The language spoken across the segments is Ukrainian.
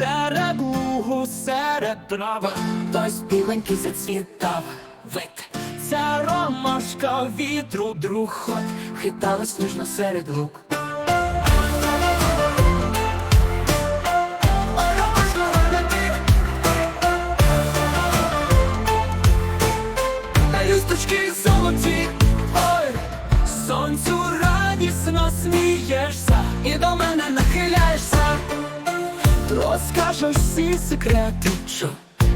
серед лугу, серед трава, Хтось біленький зацвітав, вит, ця ромашка вітру друг ход. хиталась ніжно серед лук. Лісточки золоті, ой, сонцю радісно смієшся і до мене нахиляєшся. Розкажеш всі секрети, Що?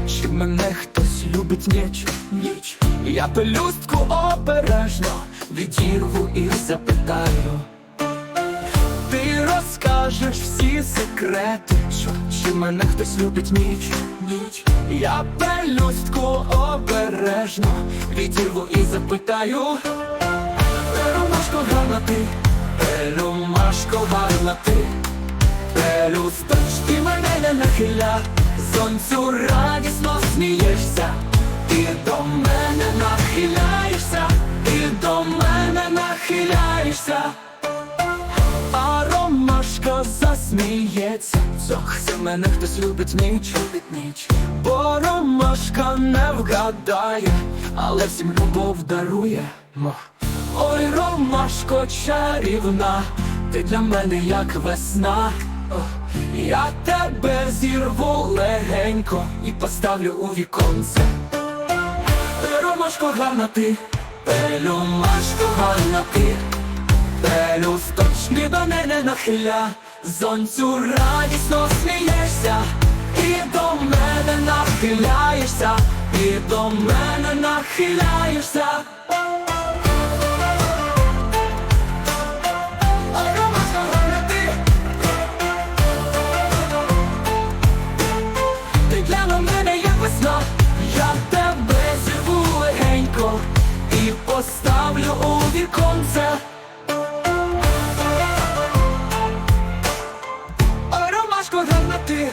чи мене хтось любить ніч, ніч. Я пелюстку обережно Відірву і запитаю, Ти розкажеш всі секрети, що чи мене хтось любить ніч, ніч. Я пелюстку обережно відірву і запитаю. Ромашко гарна ти, Ромашко гарна ти, Пелюсточки мене нахиля, сонцю радісно смієшся, ти до мене нахиляєшся, ти до мене нахиляєшся. А ромашка засміється, Зох, за мене хтось любить ніч, любить ніч. Бо ромашка не вгадає, але всім любов дарує. Ой, ромашко чарівна, ти для мене як весна. Я тебе зірву легенько і поставлю у віконце. Ромашко гарна ти, Ромашко гарна ти. Пелюсточки до мене нахиля, зонцю радісно смієшся, і до мене нахиляєшся, і до мене нахиляєшся. поставлю у віконце. Ой, ромашко, гранати